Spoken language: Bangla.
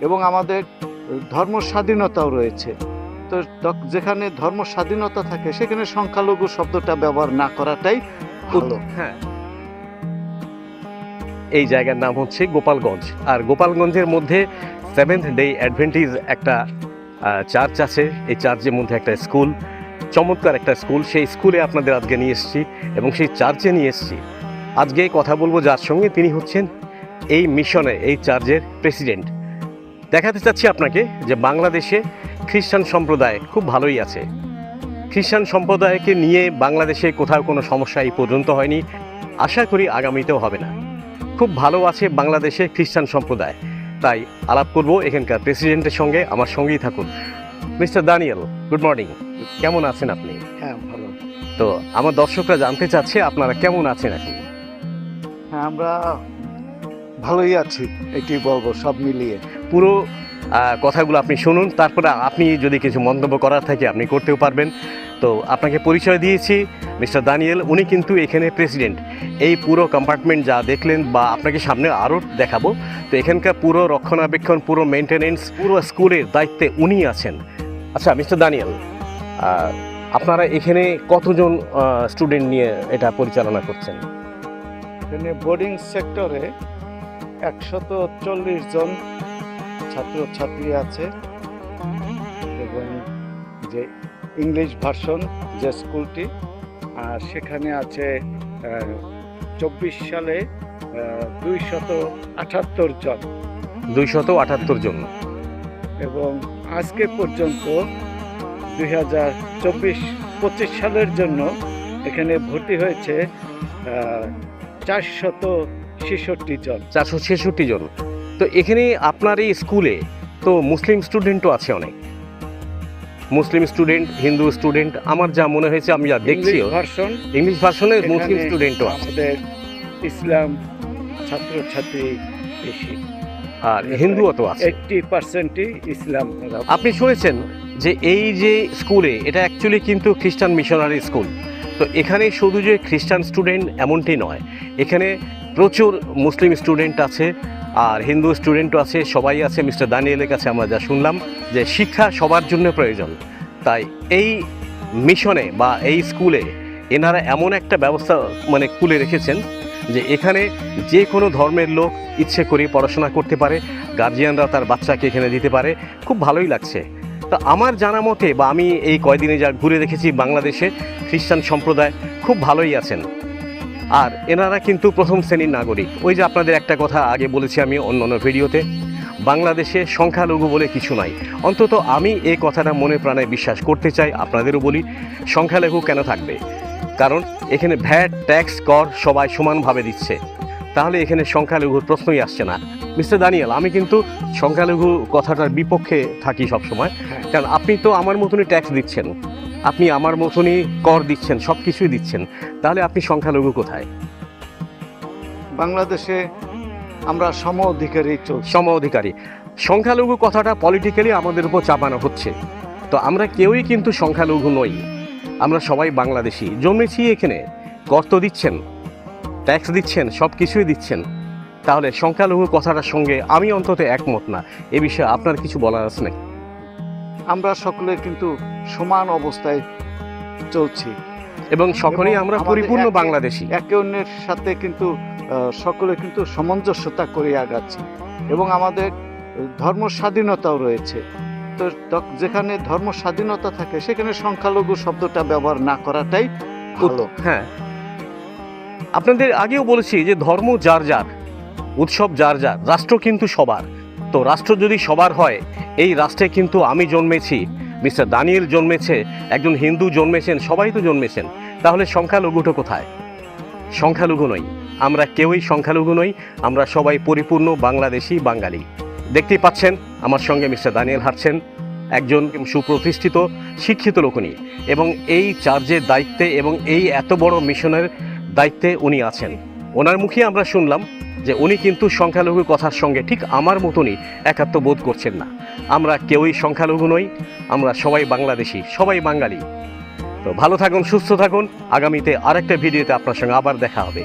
এবং আমাদের ধর্ম স্বাধীনতাও রয়েছে। তো যেখানে ধর্ম স্বাধীনতা থাকে সেখানে সংখ্যালঘু শব্দটা ব্যবহার না করাটাই ভালো। হ্যাঁ। এই জায়গার নাম হচ্ছে গোপালগঞ্জ। আর গোপালগঞ্জের মধ্যে সেভেন্থ ডে অ্যাডভেন্টিজ একটা চার্চ আছে। এই চার্চের মধ্যে একটা স্কুল চমৎকার একটা স্কুল সেই স্কুলে আপনাদের আজকে নিয়ে এসেছি এবং সেই চার্চে নিয়ে এসেছি। আজকে কথা বলব যার সঙ্গে তিনি হচ্ছেন এই মিশনে এই চার্চের প্রেসিডেন্ট দেখাতে চাচ্ছি আপনাকে যে বাংলাদেশে খ্রিস্টান সম্প্রদায় খুব ভালোই আছে। খ্রিস্টান সম্প্রদায়কে নিয়ে বাংলাদেশে কোথাও কোনো সমস্যা এই পর্যন্ত হয়নি। আশা করি আগামীতেও হবে না। খুব ভালো আছে বাংলাদেশে খ্রিস্টান সম্প্রদায়। তাই আলাপ করব এখানকার প্রেসিডেন্টের সঙ্গে আমার সঙ্গেই থাকুন। Mister Daniel good morning. কেমন আছেন আপনি? হ্যাঁ ভালো। তো আমার দর্শকরা জানতে চাচ্ছে আপনারা কেমন আছেন এখন? হ্যাঁ আমরা ভালোই আছি এটি বলব সব মিলিয়ে। পুরো কথাগুলো আপনি শুনুন, তারপরে আপনি যদি কিছু মন্তব্য করার থাকে আপনি করতেও পারবেন। তো আপনাকে পরিচয় দিয়েছি, মিস্টার দানিয়েল, উনি কিন্তু এখানে প্রেসিডেন্ট। এই পুরো কম্পার্টমেন্ট যা দেখলেন বা আপনাকে সামনে আরও দেখাবো, তো এখানকার পুরো রক্ষণাবেক্ষণ, পুরো মেনটেনেন্স পুরো স্কুলের দায়িত্বে উনি আছেন। আচ্ছা মিস্টার দানিয়েল আপনারা এখানে কতজন স্টুডেন্ট নিয়ে এটা পরিচালনা করছেন? এখানে বোর্ডিং সেক্টরে একশত চল্লিশ জন ছাত্র ছাত্রী আছে। এবং যে ইংলিশ ভার্সন যে স্কুলটি আর সেখানে আছে চব্বিশ সালে দুইশত আটাত্তর জন। দুইশত আটাত্তর জন। এবং আজকে পর্যন্ত দুই হাজার চব্বিশ পঁচিশ সালের জন্য এখানে ভর্তি হয়েছে চারশত ছেষট্টি জন। চারশো ছেষট্টি জন। তো এখানে আপনার এই স্কুলে তো মুসলিম স্টুডেন্টও আছে অনেক। মুসলিম স্টুডেন্ট হিন্দু স্টুডেন্ট আমার যা মনে হয়েছে আমি যা দেখছি ইংলিশ ভার্সনে মুসলিম স্টুডেন্টও আছে। ইসলাম ছাত্রছাত্রী বেশি। আর হিন্দুও তো আছে। এইটটি পার্সেন্টই ইসলাম আপনি শুনেছেন যে এই যে স্কুলে এটা অ্যাকচুয়ালি কিন্তু খ্রিস্টান মিশনারি স্কুল। তো এখানে শুধু যে খ্রিস্টান স্টুডেন্ট এমনটি নয় এখানে প্রচুর মুসলিম স্টুডেন্ট আছে। আর হিন্দু স্টুডেন্টও আছে, সবাই আছে, মিস্টার দানিয়েলের কাছে আমরা যা শুনলাম যে শিক্ষা সবার জন্য প্রয়োজন। তাই এই মিশনে বা এই স্কুলে এনারা এমন একটা ব্যবস্থা মানে খুলে রেখেছেন যে এখানে যে কোনো ধর্মের লোক ইচ্ছে করে পড়াশোনা করতে পারে গার্জিয়ানরা তার বাচ্চাকে এখানে দিতে পারে, খুব ভালোই লাগছে। তা আমার জানা মতে বা আমি এই কয়দিনে যা ঘুরে দেখেছি বাংলাদেশে, খ্রিস্টান সম্প্রদায় খুব ভালোই আছেন। আর এনারা কিন্তু প্রথম শ্রেণির নাগরিক। ওই যে আপনাদের একটা কথা আগে বলেছি আমি অন্য অন্য ভিডিওতে, বাংলাদেশে সংখ্যালঘু বলে কিছু নাই। অন্তত আমি এই কথাটা মনে প্রাণে বিশ্বাস করতে চাই, আপনাদেরও বলি, সংখ্যালঘু কেন থাকবে? কারণ এখানে ভ্যাট, ট্যাক্স, কর সবাই সমানভাবে দিচ্ছে। তাহলে এখানে সংখ্যালঘুর প্রশ্নই আসছে না। মিস্টার দানিয়াল আমি কিন্তু সংখ্যালঘু কথাটার বিপক্ষে থাকি সবসময়। হ্যাঁ। কারণ আপনি তো আমার মতনই ট্যাক্স দিচ্ছেন। আপনি আমার মতনই কর দিচ্ছেন সব কিছুই দিচ্ছেন। তাহলে আপনি সংখ্যালঘু কোথায়? বাংলাদেশে আমরা সম অধিকারী সম অধিকারী। সংখ্যালঘু কথাটা পলিটিক্যালি আমাদের উপর চাপানো হচ্ছে। তো আমরা কেউই কিন্তু সংখ্যালঘু নই। আমরা সবাই বাংলাদেশি। জন্মেছি এখানে। কর তো দিচ্ছেন। ট্যাক্স দিচ্ছেন সব কিছুই দিচ্ছেন। তাহলে সংখ্যালঘু কথাটার সঙ্গে আমি অন্তত একমত না। এ বিষয়ে আপনার কিছু বলার আছে নাকি? আমরা সকলে কিন্তু সমান অবস্থায় চলছি। এবং সকলেই আমরা পরিপূর্ণ বাংলাদেশি। একে অন্যের সাথে কিন্তু সকলে কিন্তু সামঞ্জস্যতা করে আগাচ্ছি। এবং আমাদের ধর্ম স্বাধীনতাও রয়েছে। তো যেখানে ধর্ম স্বাধীনতা থাকে সেখানে সংখ্যালঘু শব্দটা ব্যবহার না করাটাই হ্যাঁ আপনাদের আগেও বলেছি যে ধর্ম যার যার, উৎসব যার যার, রাষ্ট্র কিন্তু সবার। তো রাষ্ট্র যদি সবার হয়, এই রাষ্ট্রে কিন্তু আমি জন্মেছি, মিস্টার দানিয়েল জন্মেছে, একজন হিন্দু জন্মেছেন, সবাই তো জন্মেছেন। তাহলে সংখ্যালঘুটা কোথায়? সংখ্যালঘু নই। আমরা কেউই সংখ্যালঘু নই, আমরা সবাই পরিপূর্ণ বাংলাদেশি বাঙালি। দেখতেই পাচ্ছেন, আমার সঙ্গে মিস্টার দানিয়েল হাঁটছেন, একজন সুপ্রতিষ্ঠিত, শিক্ষিত লোকনি এবং এই চার্জের দায়িত্বে এবং এই এত বড় মিশনের দায়িত্বে উনি আছেন। ওনার মুখে আমরা শুনলাম যে উনি কিন্তু সংখ্যালঘু কথার সঙ্গে ঠিক আমার মতনই একাত্ম বোধ করছেন না। আমরা কেউই সংখ্যালঘু নই, আমরা সবাই বাংলাদেশি, সবাই বাঙালি। তো ভালো থাকুন, সুস্থ থাকুন। আগামীতে আরেকটা ভিডিওতে আপনার সঙ্গে আবার দেখা হবে।